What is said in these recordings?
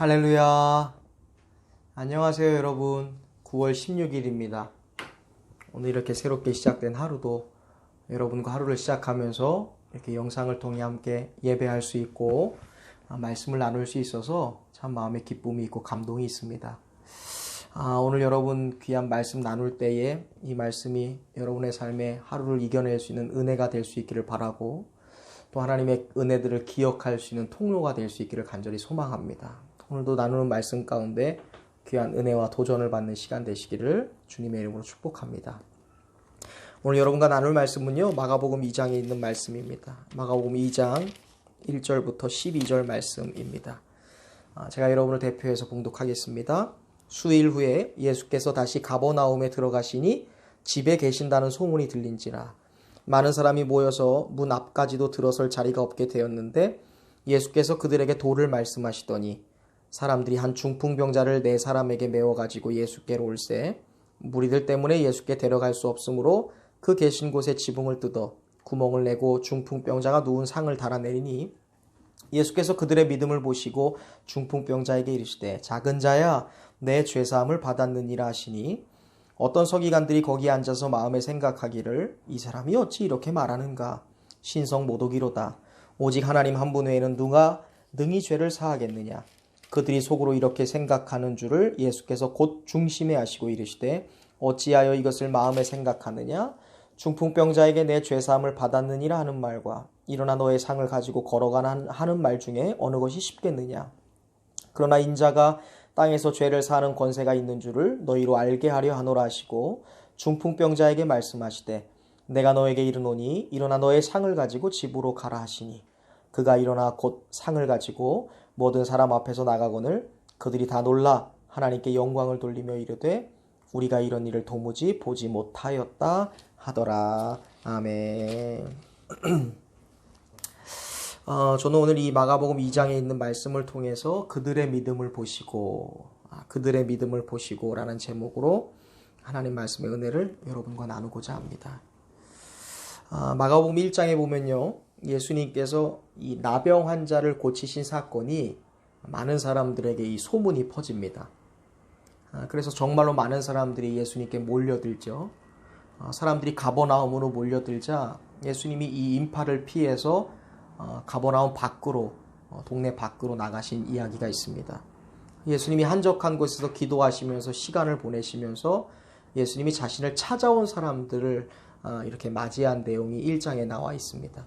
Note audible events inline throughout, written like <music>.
할렐루야. 안녕하세요, 여러분. 9월 16일입니다. 오늘 이렇게 새롭게 시작된 하루도 여러분과 하루를 시작하면서 이렇게 영상을 통해 함께 예배할 수 있고 아, 말씀을 나눌 수 있어서 참 마음에 기쁨이 있고 감동이 있습니다. 아, 오늘 여러분 귀한 말씀 나눌 때에 이 말씀이 여러분의 삶에 하루를 이겨낼 수 있는 은혜가 될 수 있기를 바라고 또 하나님의 은혜들을 기억할 수 있는 통로가 될 수 있기를 간절히 소망합니다. 오늘도 나누는 말씀 가운데 귀한 은혜와 도전을 받는 시간 되시기를 주님의 이름으로 축복합니다. 오늘 여러분과 나눌 말씀은요, 마가복음 2장에 있는 말씀입니다. 마가복음 2장 1절부터 12절 말씀입니다. 아, 제가 여러분을 대표해서 봉독하겠습니다. 수일 후에 예수께서 다시 가버나움에 들어가시니 집에 계신다는 소문이 들린지라 많은 사람이 모여서 문 앞까지도 들어설 자리가 없게 되었는데 예수께서 그들에게 도를 말씀하시더니 사람들이 한 중풍병자를 네 사람에게 메워 가지고 예수께로 올세 무리들 때문에 예수께 데려갈 수 없으므로 그 계신 곳에 지붕을 뜯어 구멍을 내고 중풍병자가 누운 상을 달아내리니 예수께서 그들의 믿음을 보시고 중풍병자에게 이르시되 작은 자야 내 죄사함을 받았느니라 하시니 어떤 서기관들이 거기 앉아서 마음에 생각하기를 이 사람이 어찌 이렇게 말하는가? 신성 모독이로다. 오직 하나님 한 분 외에는 누가 능히 죄를 사하겠느냐 그들이 속으로 이렇게 생각하는 줄을 예수께서 곧 중심에 하시고 이르시되 어찌하여 이것을 마음에 생각하느냐? 중풍병자에게 내 죄사함을 받았느니라 하는 말과 일어나 너의 상을 가지고 걸어가는 하는 말 중에 어느 것이 쉽겠느냐? 그러나 인자가 땅에서 죄를 사는 권세가 있는 줄을 너희로 알게 하려 하노라 하시고 중풍병자에게 말씀하시되 내가 너에게 이르노니 일어나 너의 상을 가지고 집으로 가라 하시니 그가 일어나 곧 상을 가지고 모든 사람 앞에서 나가거늘 그들이 다 놀라 하나님께 영광을 돌리며 이르되 우리가 이런 일을 도무지 보지 못하였다 하더라 아멘. <clears throat> 어, 저는 오늘 이 마가복음 2장에 있는 말씀을 통해서 그들의 믿음을 보시고 아, 그들의 믿음을 보시고라는 제목으로 하나님 말씀의 은혜를 여러분과 나누고자 합니다. 아, 마가복음 1장에 보면요. 예수님께서 이 나병 환자를 고치신 사건이 많은 사람들에게 이 소문이 퍼집니다. 아, 그래서 정말로 많은 사람들이 예수님께 몰려들죠. 아, 사람들이 가버나움으로 몰려들자 예수님이 이 인파를 피해서 어, 가버나움 밖으로 어, 동네 밖으로 나가신 이야기가 있습니다. 예수님이 한적한 곳에서 기도하시면서 시간을 보내시면서 예수님이 자신을 찾아온 사람들을 어, 이렇게 맞이한 내용이 1장에 나와 있습니다.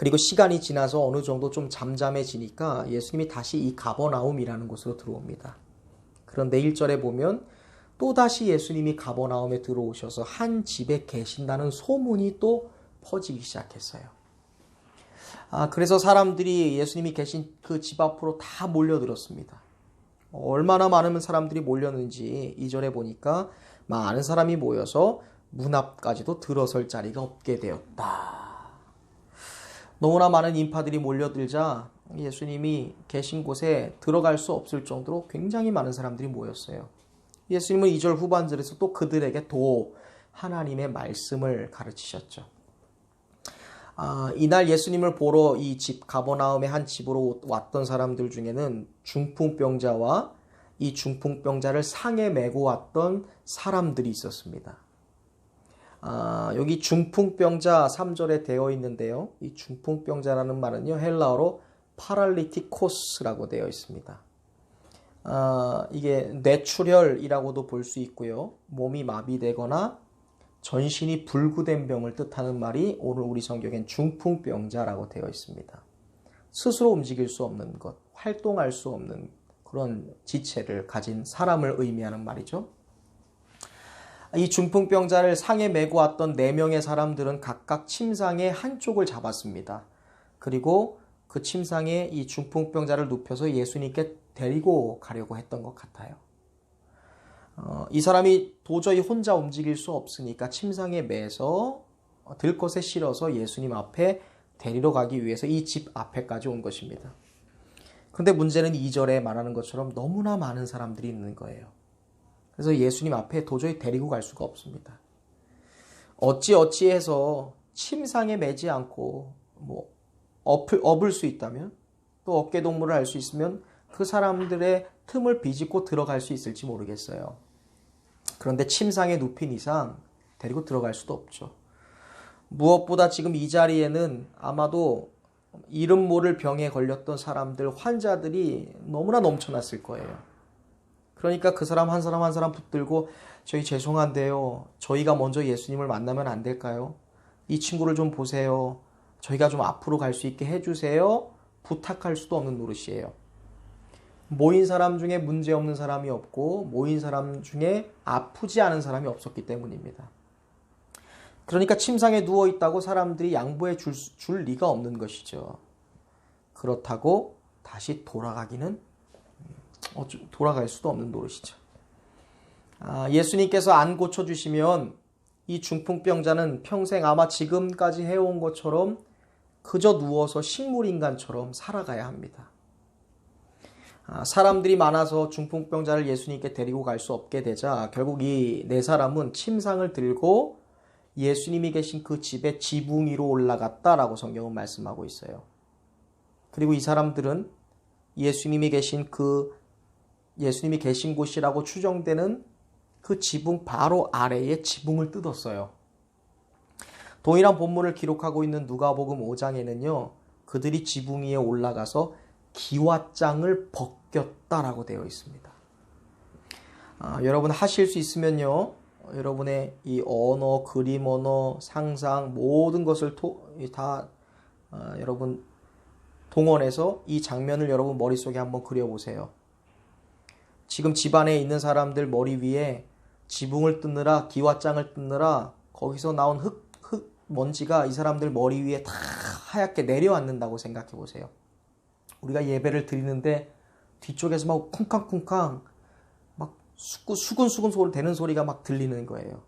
그리고 시간이 지나서 어느 정도 좀 잠잠해지니까 예수님이 다시 이 가버나움이라는 곳으로 들어옵니다. 그런데 1절에 보면 또다시 예수님이 가버나움에 들어오셔서 한 집에 계신다는 소문이 또 퍼지기 시작했어요. 아, 그래서 사람들이 예수님이 계신 그 집 앞으로 다 몰려들었습니다. 얼마나 많은 사람들이 몰렸는지 이전에 보니까 많은 사람이 모여서 문 앞까지도 들어설 자리가 없게 되었다. 너무나 많은 인파들이 몰려들자 예수님이 계신 곳에 들어갈 수 없을 정도로 굉장히 많은 사람들이 모였어요. 예수님은 2절 후반절에서 또 그들에게 도 하나님의 말씀을 가르치셨죠. 아, 이날 예수님을 보러 이 집 가버나움의 한 집으로 왔던 사람들 중에는 중풍병자와 이 중풍병자를 상에 메고 왔던 사람들이 있었습니다. 아, 여기 중풍병자 3절에 되어 있는데요. 이 중풍병자라는 말은요, 헬라어로 파랄리티코스라고 되어 있습니다. 아, 이게 뇌출혈이라고도 볼 수 있고요. 몸이 마비되거나 전신이 불구된 병을 뜻하는 말이 오늘 우리 성경엔 중풍병자라고 되어 있습니다. 스스로 움직일 수 없는 것, 활동할 수 없는 그런 지체를 가진 사람을 의미하는 말이죠. 이 중풍병자를 상에 메고 왔던 네 명의 사람들은 각각 침상의 한쪽을 잡았습니다. 그리고 그 침상에 이 중풍병자를 눕혀서 예수님께 데리고 가려고 했던 것 같아요. 어, 이 사람이 도저히 혼자 움직일 수 없으니까 침상에 매서 들것에 실어서 예수님 앞에 데리러 가기 위해서 이 집 앞에까지 온 것입니다. 그런데 문제는 2절에 말하는 것처럼 너무나 많은 사람들이 있는 거예요. 그래서 예수님 앞에 도저히 데리고 갈 수가 없습니다. 어찌 어찌해서 침상에 매지 않고 뭐 엎을, 엎을 수 있다면 또 어깨 동무를 할 수 있으면 그 사람들의 틈을 비집고 들어갈 수 있을지 모르겠어요. 그런데 침상에 눕힌 이상 데리고 들어갈 수도 없죠. 무엇보다 지금 이 자리에는 아마도 이름 모를 병에 걸렸던 사람들, 환자들이 너무나 넘쳐났을 거예요. 그러니까 그 사람 한 사람 한 사람 붙들고 저희 죄송한데요. 저희가 먼저 예수님을 만나면 안 될까요? 이 친구를 좀 보세요. 저희가 좀 앞으로 갈 수 있게 해주세요. 부탁할 수도 없는 노릇이에요. 모인 사람 중에 문제 없는 사람이 없고 모인 사람 중에 아프지 않은 사람이 없었기 때문입니다. 그러니까 침상에 누워 있다고 사람들이 양보해 줄, 줄 리가 없는 것이죠. 그렇다고 다시 돌아가기는 어, 돌아갈 수도 없는 노릇이죠. 아, 예수님께서 안 고쳐주시면 이 중풍병자는 평생 아마 지금까지 해온 것처럼 그저 누워서 식물인간처럼 살아가야 합니다. 아, 사람들이 많아서 중풍병자를 예수님께 데리고 갈 수 없게 되자 결국 이 네 사람은 침상을 들고 예수님이 계신 그 집의 지붕 위로 올라갔다라고 성경은 말씀하고 있어요. 그리고 이 사람들은 예수님이 계신 그 예수님이 계신 곳이라고 추정되는 그 지붕 바로 아래에 지붕을 뜯었어요. 동일한 본문을 기록하고 있는 누가복음 5장에는요. 그들이 지붕 위에 올라가서 기와장을 벗겼다라고 되어 있습니다. 아, 여러분 하실 수 있으면요. 여러분의 이 언어, 그림 언어, 상상 모든 것을 토, 다 아, 여러분 동원해서 이 장면을 여러분 머릿속에 한번 그려보세요. 지금 집안에 있는 사람들 머리 위에 지붕을 뜯느라 기와장을 뜯느라 거기서 나온 흙, 흙 먼지가 이 사람들 머리 위에 다 하얗게 내려앉는다고 생각해 보세요. 우리가 예배를 드리는데 뒤쪽에서 막 쿵쾅쿵쾅 막 수근수근 소리 되는 소리가 막 들리는 거예요.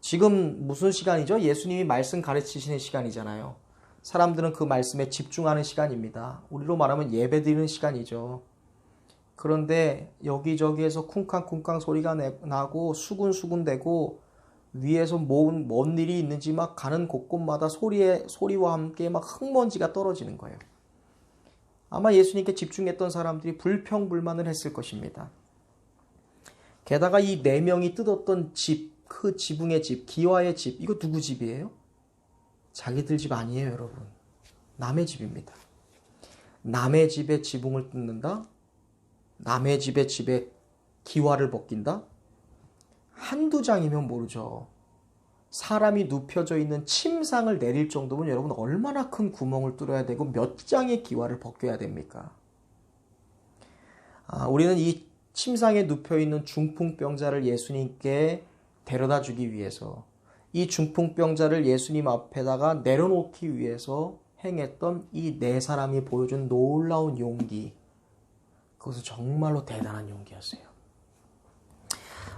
지금 무슨 시간이죠? 예수님이 말씀 가르치시는 시간이잖아요. 사람들은 그 말씀에 집중하는 시간입니다. 우리로 말하면 예배 드리는 시간이죠. 그런데 여기저기에서 쿵쾅쿵쾅 소리가 나고 수근수근되고 위에서 뭔, 뭔 일이 있는지 막 가는 곳곳마다 소리에, 소리와 함께 막 흙먼지가 떨어지는 거예요. 아마 예수님께 집중했던 사람들이 불평불만을 했을 것입니다. 게다가 이 네 명이 뜯었던 집, 그 지붕의 집, 기와의 집, 이거 누구 집이에요? 자기들 집 아니에요, 여러분. 남의 집입니다. 남의 집에 지붕을 뜯는다? 남의 집에 집에 기와를 벗긴다? 한두 장이면 모르죠. 사람이 눕혀져 있는 침상을 내릴 정도면 여러분 얼마나 큰 구멍을 뚫어야 되고 몇 장의 기와를 벗겨야 됩니까? 아, 우리는 이 침상에 눕혀 있는 중풍병자를 예수님께 데려다 주기 위해서 이 중풍병자를 예수님 앞에다가 내려놓기 위해서 행했던 이 네 사람이 보여준 놀라운 용기. 그것은 정말로 대단한 용기였어요.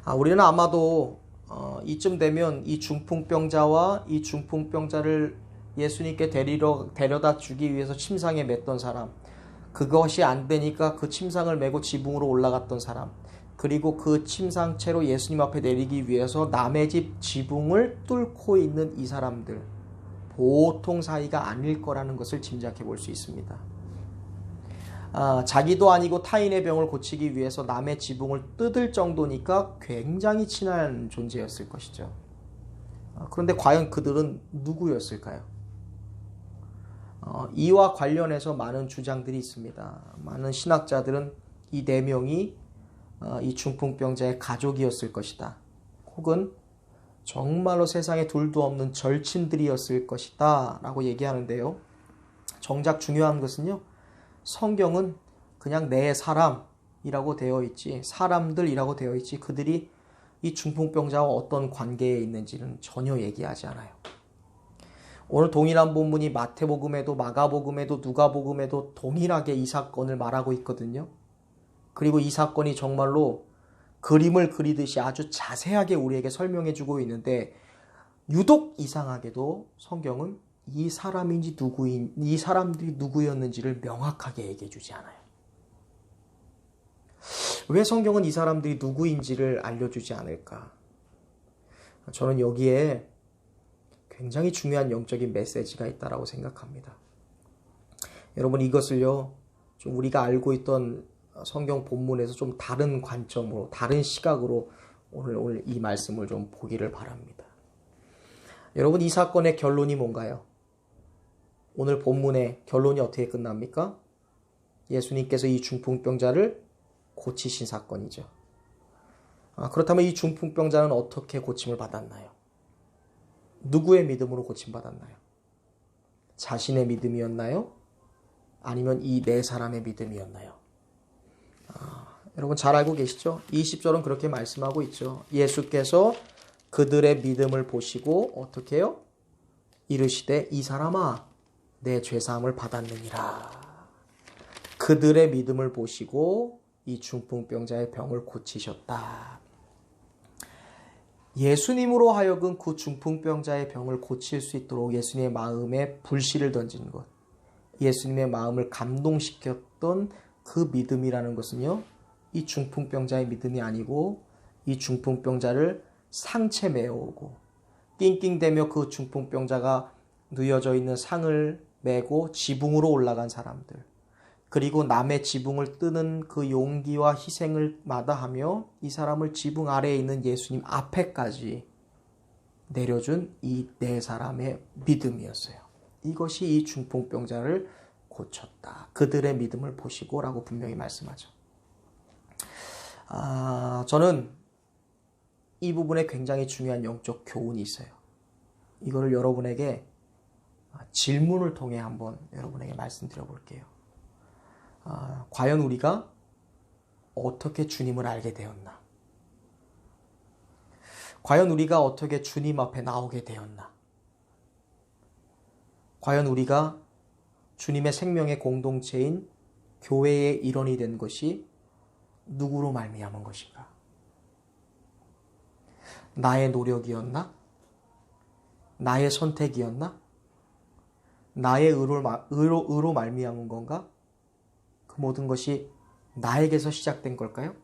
아, 우리는 아마도 어, 이쯤 되면 이 중풍병자와 이 중풍병자를 예수님께 데리러, 데려다 주기 위해서 침상에 맸던 사람, 그것이 안 되니까 그 침상을 메고 지붕으로 올라갔던 사람, 그리고 그 침상채로 예수님 앞에 내리기 위해서 남의 집 지붕을 뚫고 있는 이 사람들, 보통 사이가 아닐 거라는 것을 짐작해 볼 수 있습니다. 아, 자기도 아니고 타인의 병을 고치기 위해서 남의 지붕을 뜯을 정도니까 굉장히 친한 존재였을 것이죠. 아, 그런데 과연 그들은 누구였을까요? 어, 이와 관련해서 많은 주장들이 있습니다. 많은 신학자들은 이 네 명이 어, 이 중풍병자의 가족이었을 것이다. 혹은 정말로 세상에 둘도 없는 절친들이었을 것이다. 라고 얘기하는데요. 정작 중요한 것은요. 성경은 그냥 내 사람이라고 되어 있지, 사람들이라고 되어 있지, 그들이 이 중풍병자와 어떤 관계에 있는지는 전혀 얘기하지 않아요. 오늘 동일한 본문이 마태복음에도 마가복음에도 누가복음에도 동일하게 이 사건을 말하고 있거든요. 그리고 이 사건이 정말로 그림을 그리듯이 아주 자세하게 우리에게 설명해 주고 있는데 유독 이상하게도 성경은 이 사람인지 누구인 이 사람들이 누구였는지를 명확하게 얘기해 주지 않아요. 왜 성경은 이 사람들이 누구인지를 알려주지 않을까? 저는 여기에 굉장히 중요한 영적인 메시지가 있다라고 생각합니다. 여러분 이것을요 좀 우리가 알고 있던 성경 본문에서 좀 다른 관점으로, 다른 시각으로 오늘, 오늘 이 말씀을 좀 보기를 바랍니다. 여러분, 이 사건의 결론이 뭔가요? 오늘 본문의 결론이 어떻게 끝납니까? 예수님께서 이 중풍병자를 고치신 사건이죠. 아, 그렇다면 이 중풍병자는 어떻게 고침을 받았나요? 누구의 믿음으로 고침받았나요? 자신의 믿음이었나요? 아니면 이 네 사람의 믿음이었나요? 아, 여러분 잘 알고 계시죠? 20절은 그렇게 말씀하고 있죠. 예수께서 그들의 믿음을 보시고 어떻게 해요? 이르시되 이 사람아 내 죄사함을 받았느니라. 그들의 믿음을 보시고 이 중풍병자의 병을 고치셨다. 예수님으로 하여금 그 중풍병자의 병을 고칠 수 있도록 예수님의 마음에 불씨를 던진 것. 예수님의 마음을 감동시켰던 그 믿음이라는 것은요. 이 중풍병자의 믿음이 아니고 이 중풍병자를 상체 메어오고 낑낑대며 그 중풍병자가 누여져 있는 상을 메고 지붕으로 올라간 사람들. 그리고 남의 지붕을 뜨는 그 용기와 희생을 마다하며 이 사람을 지붕 아래에 있는 예수님 앞에까지 내려준 이 네 사람의 믿음이었어요. 이것이 이 중풍병자를 고쳤다. 그들의 믿음을 보시고 라고 분명히 말씀하죠. 아, 저는 이 부분에 굉장히 중요한 영적 교훈이 있어요. 이거를 여러분에게 질문을 통해 한번 여러분에게 말씀드려 볼게요. 아, 과연 우리가 어떻게 주님을 알게 되었나? 과연 우리가 어떻게 주님 앞에 나오게 되었나? 과연 우리가 주님의 생명의 공동체인 교회의 일원이 된 것이 누구로 말미암은 것인가? 나의 노력이었나? 나의 선택이었나? 나의 의로, 의로, 의로 말미암은 건가? 그 모든 것이 나에게서 시작된 걸까요?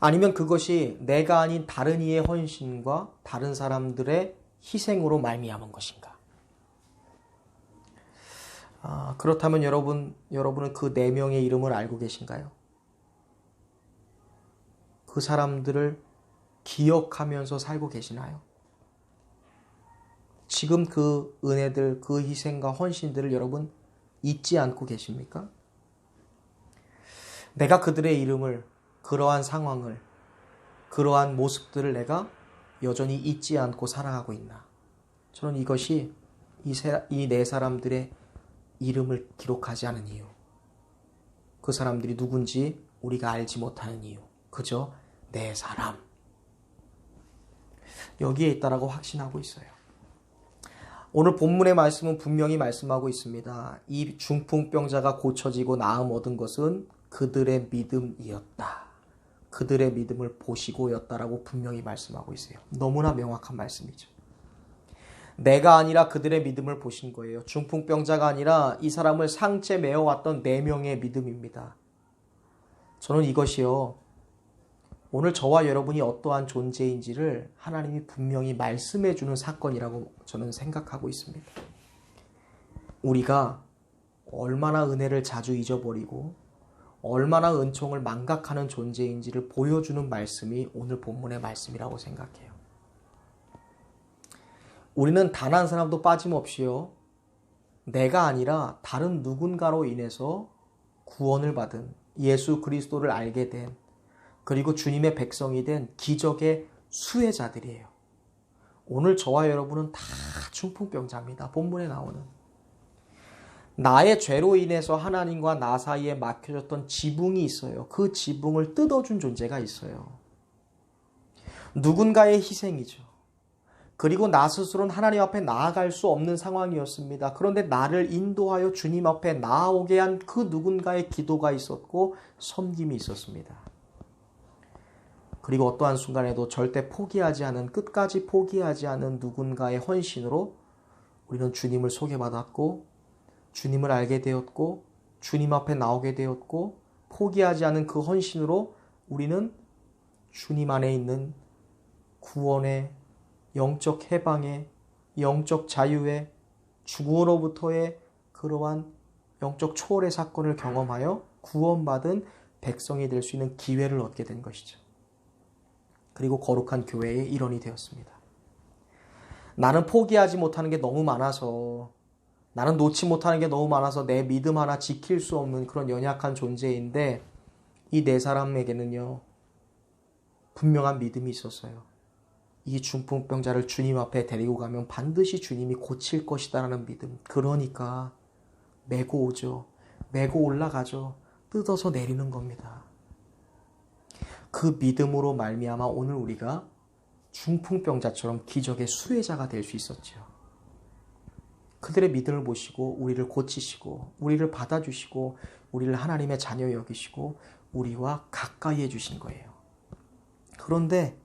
아니면 그것이 내가 아닌 다른 이의 헌신과 다른 사람들의 희생으로 말미암은 것인가? 아, 그렇다면 여러분, 여러분은 그 네 명의 이름을 알고 계신가요? 그 사람들을 기억하면서 살고 계시나요? 지금 그 은혜들, 그 희생과 헌신들을 여러분 잊지 않고 계십니까? 내가 그들의 이름을, 그러한 상황을, 그러한 모습들을 내가 여전히 잊지 않고 살아가고 있나? 저는 이것이 이 네 사람들의 이름을 기록하지 않은 이유. 그 사람들이 누군지 우리가 알지 못하는 이유. 그저 네 사람. 여기에 있다라고 확신하고 있어요. 오늘 본문의 말씀은 분명히 말씀하고 있습니다. 이 중풍병자가 고쳐지고 나음 얻은 것은 그들의 믿음이었다. 그들의 믿음을 보시고였다라고 분명히 말씀하고 있어요. 너무나 명확한 말씀이죠. 내가 아니라 그들의 믿음을 보신 거예요. 중풍병자가 아니라 이 사람을 상체 메어왔던 네 명의 믿음입니다. 저는 이것이요. 오늘 저와 여러분이 어떠한 존재인지를 하나님이 분명히 말씀해 주는 사건이라고 저는 생각하고 있습니다. 우리가 얼마나 은혜를 자주 잊어버리고 얼마나 은총을 망각하는 존재인지를 보여주는 말씀이 오늘 본문의 말씀이라고 생각해요. 우리는 단 한 사람도 빠짐없이요. 내가 아니라 다른 누군가로 인해서 구원을 받은 예수 그리스도를 알게 된 그리고 주님의 백성이 된 기적의 수혜자들이에요. 오늘 저와 여러분은 다 중풍병자입니다. 본문에 나오는. 나의 죄로 인해서 하나님과 나 사이에 막혀졌던 지붕이 있어요. 그 지붕을 뜯어준 존재가 있어요. 누군가의 희생이죠. 그리고 나 스스로는 하나님 앞에 나아갈 수 없는 상황이었습니다. 그런데 나를 인도하여 주님 앞에 나아오게 한 그 누군가의 기도가 있었고 섬김이 있었습니다. 그리고 어떠한 순간에도 절대 포기하지 않은 끝까지 포기하지 않은 누군가의 헌신으로 우리는 주님을 소개받았고 주님을 알게 되었고 주님 앞에 나오게 되었고 포기하지 않은 그 헌신으로 우리는 주님 안에 있는 구원의 영적 해방의 영적 자유의 죽음으로부터의 그러한 영적 초월의 사건을 경험하여 구원받은 백성이 될 수 있는 기회를 얻게 된 것이죠. 그리고 거룩한 교회의 일원이 되었습니다. 나는 포기하지 못하는 게 너무 많아서 나는 놓지 못하는 게 너무 많아서 내 믿음 하나 지킬 수 없는 그런 연약한 존재인데 이 네 사람에게는요 분명한 믿음이 있었어요. 이 중풍병자를 주님 앞에 데리고 가면 반드시 주님이 고칠 것이다라는 믿음. 그러니까 메고 오죠. 메고 올라가죠. 뜯어서 내리는 겁니다. 그 믿음으로 말미암아 오늘 우리가 중풍병자처럼 기적의 수혜자가 될 수 있었죠. 그들의 믿음을 보시고 우리를 고치시고 우리를 받아주시고 우리를 하나님의 자녀 여기시고 우리와 가까이 해주신 거예요. 그런데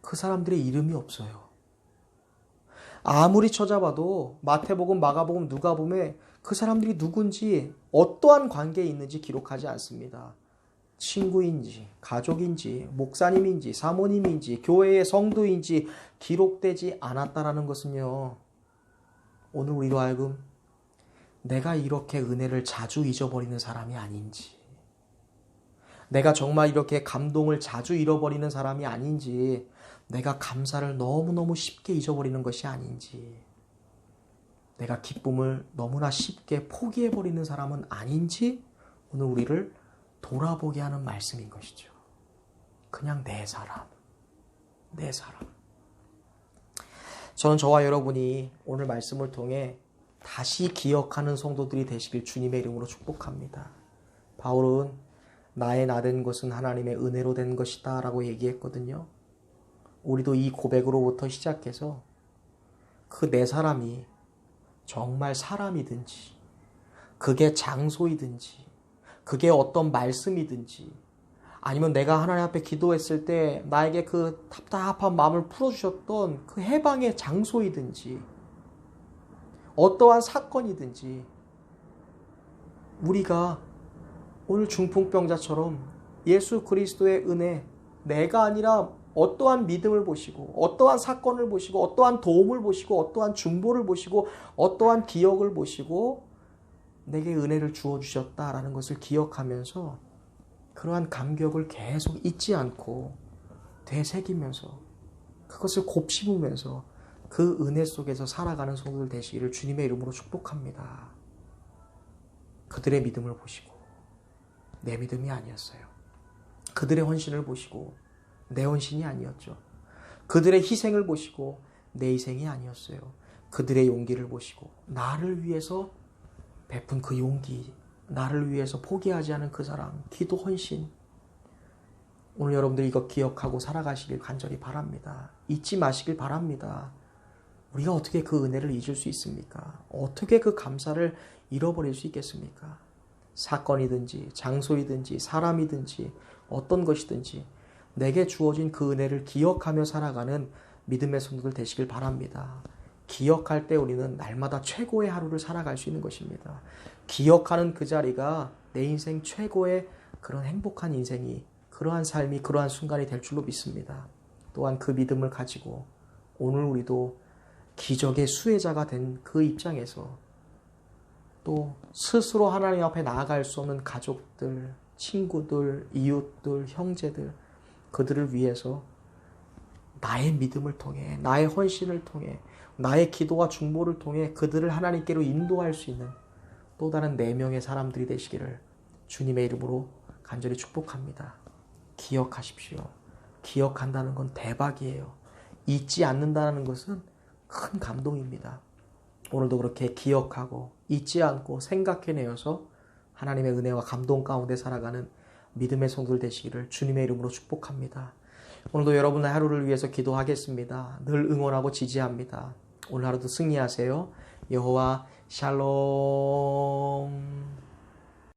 그 사람들의 이름이 없어요. 아무리 찾아봐도 마태복음, 마가복음, 누가복음에 그 사람들이 누군지 어떠한 관계에 있는지 기록하지 않습니다. 친구인지, 가족인지, 목사님인지, 사모님인지, 교회의 성도인지 기록되지 않았다라는 것은요. 오늘 우리로 하여금 내가 이렇게 은혜를 자주 잊어버리는 사람이 아닌지, 내가 정말 이렇게 감동을 자주 잃어버리는 사람이 아닌지, 내가 감사를 너무너무 쉽게 잊어버리는 것이 아닌지, 내가 기쁨을 너무나 쉽게 포기해버리는 사람은 아닌지, 오늘 우리를 돌아보게 하는 말씀인 것이죠. 그냥 내 사람, 내 사람. 저는 저와 여러분이 오늘 말씀을 통해 다시 기억하는 성도들이 되시길 주님의 이름으로 축복합니다. 바울은 나의 나 된 것은 하나님의 은혜로 된 것이다 라고 얘기했거든요. 우리도 이 고백으로부터 시작해서 그네 사람이 정말 사람이든지, 그게 장소이든지, 그게 어떤 말씀이든지, 아니면 내가 하나님 앞에 기도했을 때 나에게 그 답답한 마음을 풀어주셨던 그 해방의 장소이든지, 어떠한 사건이든지, 우리가 오늘 중풍병자처럼 예수 그리스도의 은혜, 내가 아니라 어떠한 믿음을 보시고, 어떠한 사건을 보시고, 어떠한 도움을 보시고, 어떠한 중보를 보시고, 어떠한 기억을 보시고, 내게 은혜를 주어 주셨다라는 것을 기억하면서 그러한 감격을 계속 잊지 않고 되새기면서 그것을 곱씹으면서 그 은혜 속에서 살아가는 성도들 되시기를 주님의 이름으로 축복합니다. 그들의 믿음을 보시고 내 믿음이 아니었어요. 그들의 헌신을 보시고 내 헌신이 아니었죠. 그들의 희생을 보시고 내 희생이 아니었어요. 그들의 용기를 보시고 나를 위해서 베푼 그 용기, 나를 위해서 포기하지 않은 그 사랑, 기도 헌신. 오늘 여러분들이 이거 기억하고 살아가시길 간절히 바랍니다. 잊지 마시길 바랍니다. 우리가 어떻게 그 은혜를 잊을 수 있습니까? 어떻게 그 감사를 잃어버릴 수 있겠습니까? 사건이든지, 장소이든지, 사람이든지, 어떤 것이든지, 내게 주어진 그 은혜를 기억하며 살아가는 믿음의 성도들 되시길 바랍니다. 기억할 때 우리는 날마다 최고의 하루를 살아갈 수 있는 것입니다. 기억하는 그 자리가 내 인생 최고의 그런 행복한 인생이 그러한 삶이 그러한 순간이 될 줄로 믿습니다. 또한 그 믿음을 가지고 오늘 우리도 기적의 수혜자가 된 그 입장에서 또 스스로 하나님 앞에 나아갈 수 없는 가족들, 친구들, 이웃들, 형제들 그들을 위해서 나의 믿음을 통해 나의 헌신을 통해 나의 기도와 중보를 통해 그들을 하나님께로 인도할 수 있는 또 다른 네 명의 사람들이 되시기를 주님의 이름으로 간절히 축복합니다. 기억하십시오. 기억한다는 건 대박이에요. 잊지 않는다는 것은 큰 감동입니다. 오늘도 그렇게 기억하고 잊지 않고 생각해내어서 하나님의 은혜와 감동 가운데 살아가는 믿음의 성도들 되시기를 주님의 이름으로 축복합니다. 오늘도 여러분의 하루를 위해서 기도하겠습니다. 늘 응원하고 지지합니다. 오늘 하루도 승리하세요. 여호와 샬롬.